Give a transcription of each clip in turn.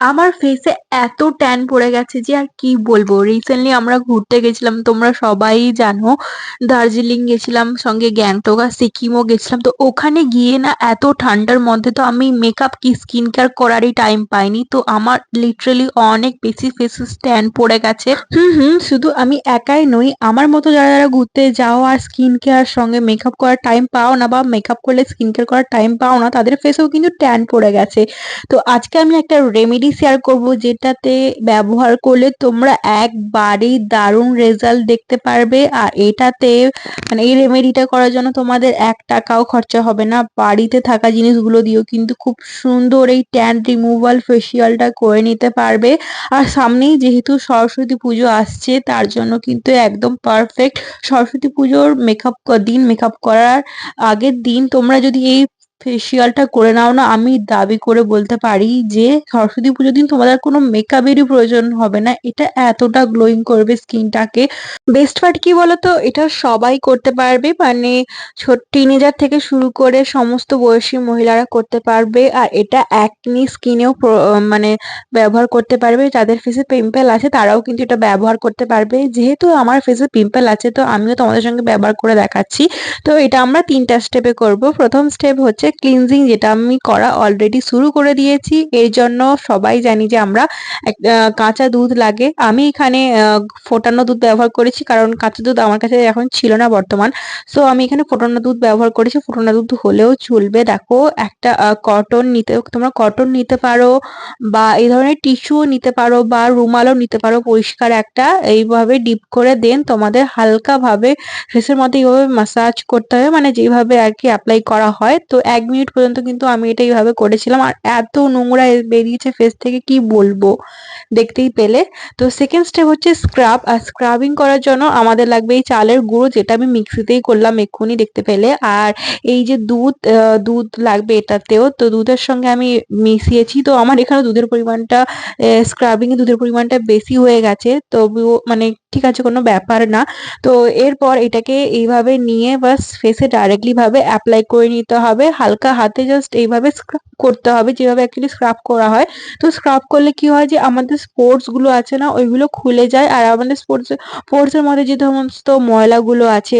আমার ফেসে এত ট্যান পড়ে গেছে যে আর কি বলব? রিসেন্টলি আমরা ঘুরতে গেছিলাম, তোমরা সবাই জানো, দার্জিলিং গেছিলাম, সঙ্গে গ্যাংটক আর সিকিমও গেছিলাম। তো ওখানে গিয়ে না এত ঠান্ডার মধ্যে তো আমি মেকআপ কি স্কিন কেয়ার করারই টাইম পাইনি। তো আমার লিটারেলি অনেক বেশি ফেসে ট্যান পড়ে গেছে। হুম হুম, শুধু আমি একাই নই, আমার মতো যারা যারা ঘুরতে যাও আর স্কিন কেয়ার সঙ্গে মেকআপ করার টাইম পাও না বা মেকআপ করলে স্কিন কেয়ার করার টাইম পাও না, তাদের ফেসেও কিন্তু ট্যান পড়ে গেছে। তো আজকে আমি একটা রেমেডি শেয়ার করব যেটাতে ব্যবহার করলে তোমরা একবারেই দারুণ রেজাল্ট দেখতে পারবে। আর এটাতে মানে এই রেমেডিটা করার জন্য তোমাদের এক টাকাও খরচা হবে না। বাড়িতে থাকা জিনিসগুলো দিয়েও কিন্তু খুব সুন্দর এই ট্যান রিমুভাল ফেসিয়ালটা করে নিতে পারবে। আর সামনেই যেহেতু সরস্বতী পুজো আসছে, তার জন্য কিন্তু একদম পারফেক্ট সরস্বতী পুজোর মেকআপ দিন মেকআপ করার আগের দিন তোমরা যদি এই ফেসিয়ালটা করে নাও না। আমি দাবি করে বলতে পারি যে, সরস্বতী পুজোর দিন তোমাদের কোনো মেকআপেরই প্রয়োজন হবে না। এটা এতটা গ্লোয়িং করবে স্কিনটাকে বেস্ট পার্ট কি বলতো? এটা সবাই করতে পারবে। মানে ছোট টিনেজার থেকে শুরু করে সমস্ত বয়সী মহিলারা করতে পারবে। আর এটা একনি স্কিনেও মানে ব্যবহার করতে পারবে। যাদের ফেসে পিম্পল আছে, তারাও কিন্তু এটা ব্যবহার করতে পারবে। যেহেতু আমার ফেসে পিম্পল আছে, তো আমিও তোমাদের সঙ্গে ব্যবহার করে দেখাচ্ছি। তো এটা আমরা তিনটা স্টেপে করব। প্রথম স্টেপ হচ্ছে হচ্ছে ক্লিনজিং যেটা আমি করা অলরেডি শুরু করে দিয়েছি। এর জন্য সবাই জানি যে আমরা কাঁচা দুধ লাগে। আমি এখানে ফোটানো দুধ ব্যবহার করেছি কারণ কাঁচা দুধ আমার কাছে এখন ছিল না বর্তমান। সো আমি এখানে ফোটানো দুধ ব্যবহার করেছি। ফোটানো দুধ হলেও চলবে। দেখো, একটা কটন নিতে, তোমরা কটন নিতে পারো বা এই ধরনের টিস্যুও নিতে পারো বা রুমালও নিতে পারো। পরিষ্কার একটা, এইভাবে ডিপ করে দেন। তোমাদের হালকাভাবে ফেসের মধ্যে এইভাবে মাসাজ করতে হবে। মানে যেভাবে আর কি অ্যাপ্লাই করা হয়। তো এক মিনিট পর্যন্ত কিন্তু আমি এটা এইভাবে করেছিলাম। আর এত নোংরা বেরিয়েছে ফেস থেকে, কি বলব? দেখতেই পেলে। তো সেকেন্ড স্টেপ হচ্ছে স্ক্রাব আর স্ক্রাবিং করার জন্য আমাদের লাগবে এই চালের গুঁড়ো, যেটা আমি মিক্সিতেই করলাম এক্ষুনি, দেখতে পেলে। আর এই যে দুধ দুধ লাগবে এটাতেও, তো দুধের সঙ্গে আমি মিশিয়েছি। তো আমার এখানে দুধের পরিমাণটা স্ক্রাবিং এ দুধের পরিমাণটা বেশি হয়ে গেছে। তবুও মানে ঠিক আছে, কোনো ব্যাপার না। তো এরপর এটাকে এইভাবে নিয়ে বাস ফেসে ডাইরেক্টলি ভাবে অ্যাপ্লাই করে নিতে হবে। হালকা হাতে জাস্ট এইভাবে করতে হবে, যেভাবে অ্যাকচুয়ালি স্ক্রাব করা হয়। তো স্ক্রাব করলে কি হয় যে, আমাদের স্পোর্টসগুলো আছে না, ওইগুলো খুলে যায়। আর আমাদের স্পোর্টস স্পোর্টসের মধ্যে যে সমস্ত ময়লাগুলো আছে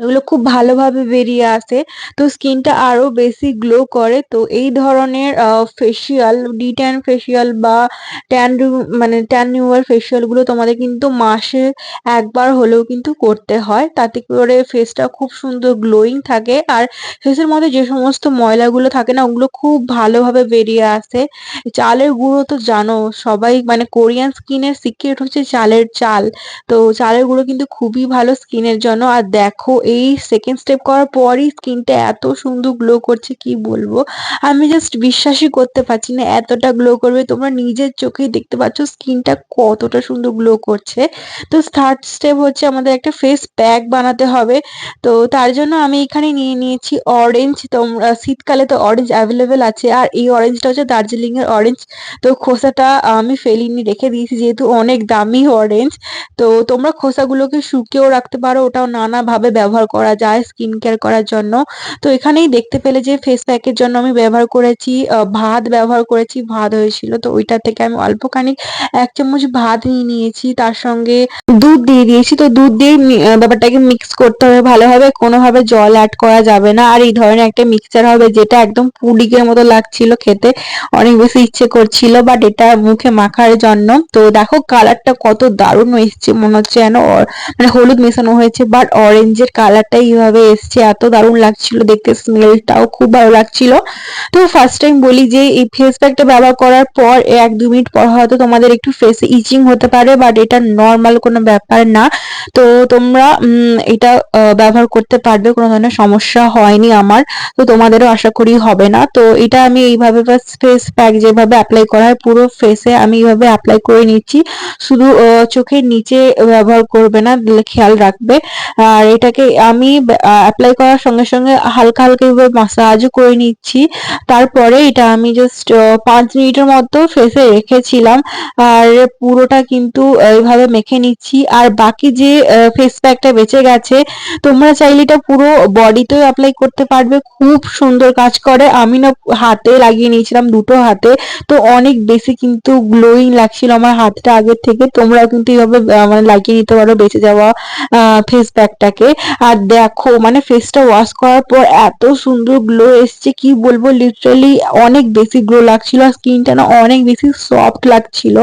এগুলো খুব ভালোভাবে বেরিয়ে আসে। তো স্কিনটা আরও বেশি গ্লো করে। তো এই ধরনের ফেসিয়াল ডি ট্যান ফেসিয়াল বা ট্যান মানে ট্যান রিমুভার ফেসিয়ালগুলো তোমাদের কিন্তু মাসে একবার হলেও কিন্তু করতে হয়। তাতে করে ফেসটা খুব সুন্দর গ্লোয়িং থাকে। আর ফেসের মধ্যে যে সমস্ত ময়লাগুলো থাকে না, ওগুলো খুব ভালোভাবে বেরিয়ে আসে। চালের গুঁড়ো তো জানো, সবাই মানে কোরিয়ান স্কিনের সিক্রেট হচ্ছে চালের চাল। তো চালের গুঁড়ো কিন্তু খুবই ভালো স্কিনের জন্য। আর দেখো এই সেকেন্ড স্টেপ করার পরই স্কিনটা এত সুন্দর গ্লো করছে, কি বলব? আমি জাস্ট বিশ্বাসই করতে পারছি না এতটা গ্লো করবে। তোমরা নিজের চোখেই দেখতে পাচ্ছ স্কিনটা কতটা সুন্দর গ্লো করছে। তো থার্ড স্টেপ হচ্ছে আমাদের একটা ফেস প্যাক বানাতে হবে। তো তার জন্য আমি এখানে নিয়ে নিয়েছি অরেঞ্জ তোমরা শীতকালে তো অরেঞ্জ অ্যাভেলেবেল আছে। আর এই অরেঞ্জটা হচ্ছে দার্জিলিং এর অরেঞ্জ তো খোসাটা আমি ফেলিনি, রেখে দিয়েছি যেহেতু অনেক দামি অরেঞ্জ তো তোমরা খোসাগুলোকে শুকিয়েও রাখতে পারো, ওটাও নানাভাবে ব্যবহার ব্যবহার করা যায় স্কিন কেয়ার করার জন্য। তো এখানেই দেখতে পেলে যে ফেস প্যাকের জন্য আমি ব্যবহার করেছি ভাত ব্যবহার করেছি, ভাত হয়েছিল। তো ওইটা থেকে আমি অল্প খানিক এক চামচ ভাত নিয়ে নিয়েছি, তার সঙ্গে দুধ দিয়ে দিয়েছি। তো দুধ দিয়ে ব্যাপারটাকে মিক্স করতে হবে ভালোভাবে, কোনোভাবে জল অ্যাড করা যাবে না। আর এই ধরনের একটা মিক্সচার হবে, যেটা একদম পুডিকের মতো লাগছিল খেতে। অনেক বেশি ইচ্ছে করছিল বাট এটা মুখে মাখার জন্য। তো দেখো কালারটা কত দারুণ এসছে, মনে হচ্ছে যেন মানে হলুদ মেশানো হয়েছে বাট অরেঞ্জের কালারটা এইভাবে এসছে, এত দারুণ লাগছিল দেখতে স্মেলটাও খুব ভালো লাগছিল। তো ফার্স্ট টাইম বলি যে এই ফেস প্যাকটা ব্যবহার করার পর এক দু মিনিট পর হয়তো তোমাদের একটু ফেসে ইচিং হতে পারে বাট এটা নর্মাল কোনো ব্যাপার না। তো তোমরা এটা ব্যবহার করতে পারবে, কোনো ধরনের সমস্যা হয়নি আমার। তো তোমাদেরও আশা করি হবে না। তো এটা আমি এইভাবে ফেস প্যাক যেভাবে অ্যাপ্লাই করা হয় পুরো ফেসে আমি এইভাবে অ্যাপ্লাই করে নিচ্ছি। শুধু চোখের নিচে ব্যবহার করবে না, খেয়াল রাখবে। আর এটাকে আমি অ্যাপ্লাই করার সঙ্গে সঙ্গে হালকা হালকা এভাবে মাসাজও করে নিচ্ছি। তারপরে এটা আমি জাস্ট পাঁচ মিনিটের মতো ফেসে রেখেছিলাম। আর পুরোটা কিন্তু এইভাবে মেখে নিচ্ছি। আর বাকি যে ফেস প্যাকটা বেঁচে গেছে, তোমরা চাইলে এটা পুরো বডিতেও অ্যাপ্লাই করতে পারবে। খুব সুন্দর কাজ করে। আমি না হাতে লাগিয়ে নিয়েছিলাম, দুটো হাতে। তো অনেক বেশি কিন্তু গ্লোয়িং লাগছিল আমার হাতটা আগের থেকে। তোমরাও কিন্তু এইভাবে মানে লাগিয়ে নিতে পারো, বেঁচে যাওয়া ফেস প্যাকটাকে আর দেখো মানে ফেসটা ওয়াশ করার পর এত সুন্দর গ্লো এসছে, কি বলব? লিটারালি অনেক বেশি গ্লো লাগছিল আর স্কিনটা না অনেক বেশি সফট লাগছিল।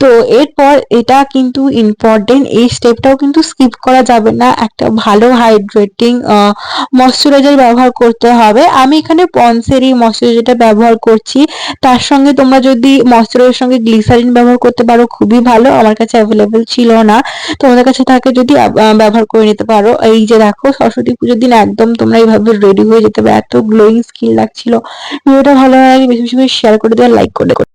তো এরপর এটা কিন্তু ইম্পর্টেন্ট এই স্টেপটাও কিন্তু স্কিপ করা যাবে না। একটা ভালো হাইড্রেটিং ময়শ্চারাইজার ব্যবহার করতে হবে। আমি এখানে পন্সেরই ময়শ্চারাইজারটা ব্যবহার করছি। তার সঙ্গে তোমরা যদি ময়শ্চারাইজারের সঙ্গে গ্লিসারিন ব্যবহার করতে পারো, খুবই ভালো। আমার কাছে অ্যাভেলেবেল ছিল না। তোমাদের কাছে থাকে যদি ব্যবহার করে নিতে পারো। এই যে দেখো সরস্বতী পুজোর দিন একদম তোমরা এইভাবে রেডি হয়ে যেতে হবে। এত গ্লোয়িং স্কিন লাগছিল। ভিডিওটা ভালো লাগে বেশি বেশি শেয়ার করে দেওয়া লাইক করে